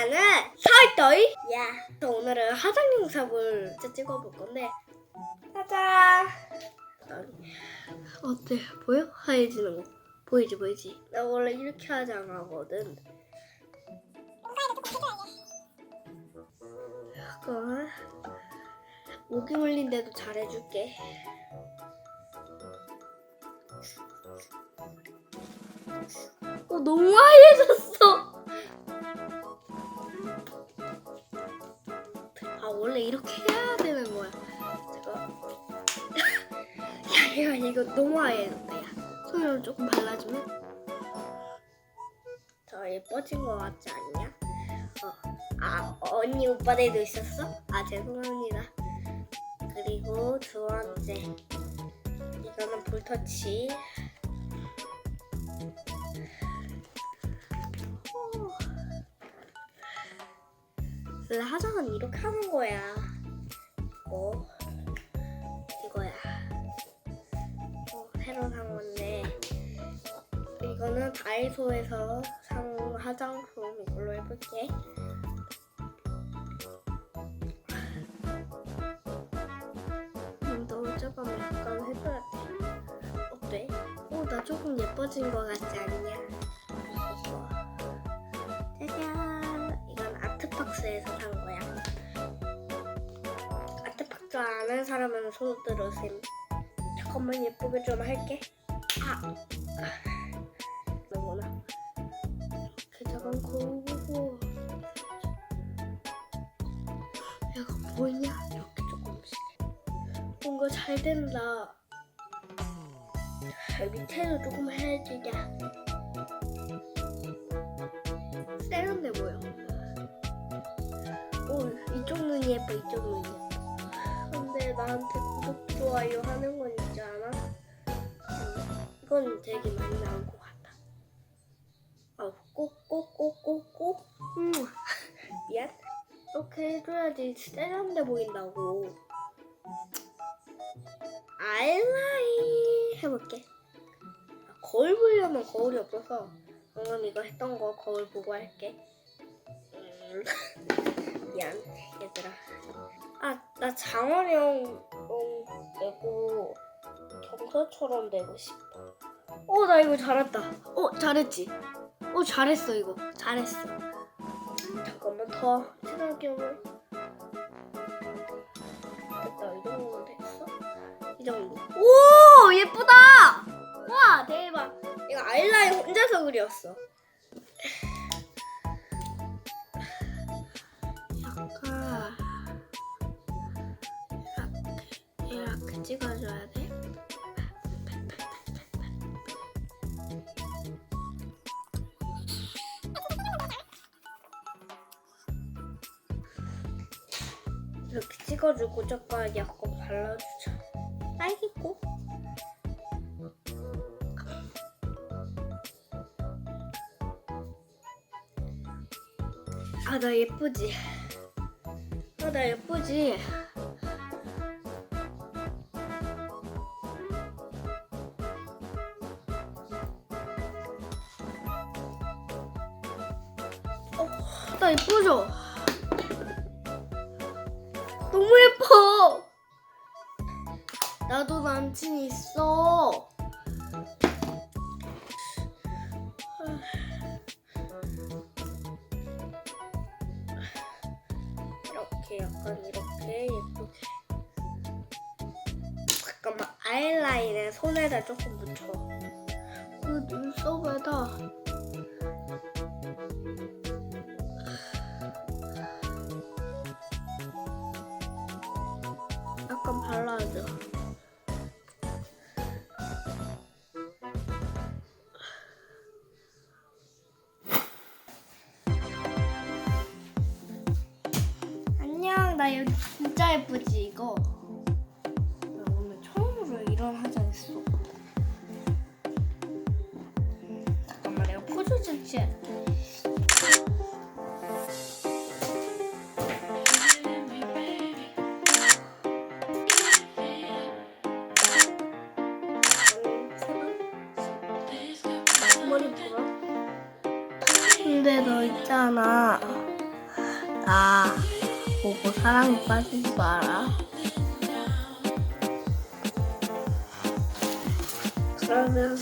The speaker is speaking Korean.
나는 설도이 야. 저 오늘은 화장 영상을 찍어볼 건데 짜잔. 어때 보여? 하얘지는 거 보이지 보이지? 나 원래 이렇게 화장하거든. 잠깐 모기 물린데도 잘해줄게. 어 너무 하얘졌어. 야 손으로 조금 발라주면 더 예뻐진 거 같지 않냐? 어. 아 언니 오빠들도 있었어? 아 죄송합니다. 그리고 두 번째 이거는 볼터치. 어. 원래 화장은 이렇게 하는 거야. 어 새로 산 건데 이거는 다이소에서 산 화장품 이걸로 해볼게. 음, 너 조금 약간 해줘야 돼. 어때? 어, 나 조금 예뻐진 거 같지 않냐? 짜잔! 이건 아트박스에서 산 거야. 아트박스 아는 사람은 손. 잠 깐만 예쁘게 좀 할게. 아! 이거구나. 이렇게 거울 보고. 약간 보이냐? 이렇게 조금씩. 뭔가 잘 된다. 밑에도 조금 해주자. 세련돼 보여. 오, 이쪽 눈이 예뻐, 이쪽 눈이 예뻐. 근데 나한테 구독, 좋아요 하는 건 이건 되게 많이 나올 것 같아. 아, 꼭 꼭 꼭 꼭 꼭. 음, 미안. 이렇게 해줘야지 세련돼 보인다고. 아이라인 해볼게. 아, 거울 보려면 거울이 없어서 방금 이거 했던 거 거울 보고 할게. 음, 미안 얘들아. 아 나 장원영 음, 되고 경서처럼 되고 싶어. 어 나 이거 잘했다. 어 잘했지. 어 잘했어 이거 잘했어. 잠깐만 더 오면 됐다 이 정도면 됐어? 이 정도. 오 예쁘다. 와 대박. 이거 아이라인 혼자서 그렸어. 약간 이렇게 이렇게 찍어줘야 돼. 이렇게 찍어주고 저까 약간 발라주자. 딸기꽃? 아, 나 예쁘지? 아, 나 예쁘지? 어, 나 예쁘죠? 너무 예뻐! 나도 남친 있어. 이렇게 약간 이렇게 예쁘게. 잠깐만 아이라인에 손에다 조금 묻혀. 그 눈썹에다. 약간 발라줘. 안녕, 나 여기 진짜 예쁘지 이거. 나 오늘 처음으로 이런 화장 했어. 잠깐만 내가 포즈 좀 취할게. 있잖아. 나 보고 사랑에 빠지지 마라. 그러면.